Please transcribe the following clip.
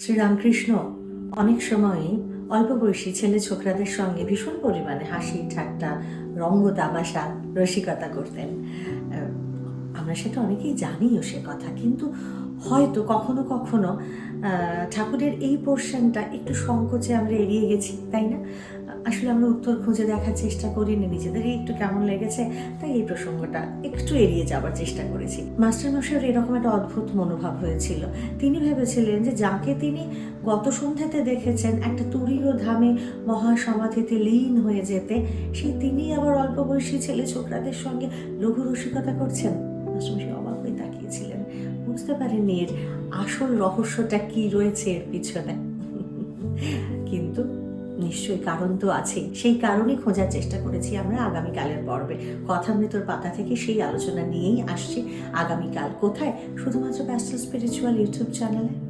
শ্রীরামকৃষ্ণ অনেক সময়ই অল্প বয়সী ছেলে ছোকরাদের সঙ্গে ভীষণ পরিমাণে হাসি, ঠাট্টা, রঙ্গ তামাশা, রসিকতা করতেন। আমরা সেটা অনেকেই জানিও সে কথা, কিন্তু হয়তো কখনো কখনো ঠাকুরের এই পোর্শনটা একটু সংকোচে আমরা এড়িয়ে গেছি, তাই না? আসলে আমরা উত্তর খুঁজে দেখার চেষ্টা করিনি, নিজেদেরই একটু কেমন লেগেছে, তাই এই প্রসঙ্গটা একটু এড়িয়ে যাওয়ার চেষ্টা করেছি। মাস্টার মশাইয়ের এরকম একটা অদ্ভুত মনোভাব হয়েছিল। তিনি ভেবেছিলেন যে যাকে তিনি গত সন্ধ্যাতে দেখেছেন, একটা তুরীয় ধামে মহাসমাধিতে লীন হয়ে যেতে সেই তিনি আবার অল্প বয়সী ছেলে ছোকরাদের সঙ্গে লঘু রসিকতা করছেন। মাস্টারমশাই অবাক হয়ে তাকিয়েছিলেন। বুঝতে পারেননি এর আসল রহস্যটা কি রয়েছে এর পিছনে। কিন্তু নিশ্চয়ই কারণ তো আছে সেই কারণেই খোঁজার চেষ্টা করেছি আমরা আগামীকালের পর্বে। কথা মৃতর পাতা থেকে সেই আলোচনা নিয়েই আসছি। আগামীকাল কোথায়? শুধুমাত্র প্যাস্টাল স্পিরিচুয়াল ইউটিউব চ্যানেলে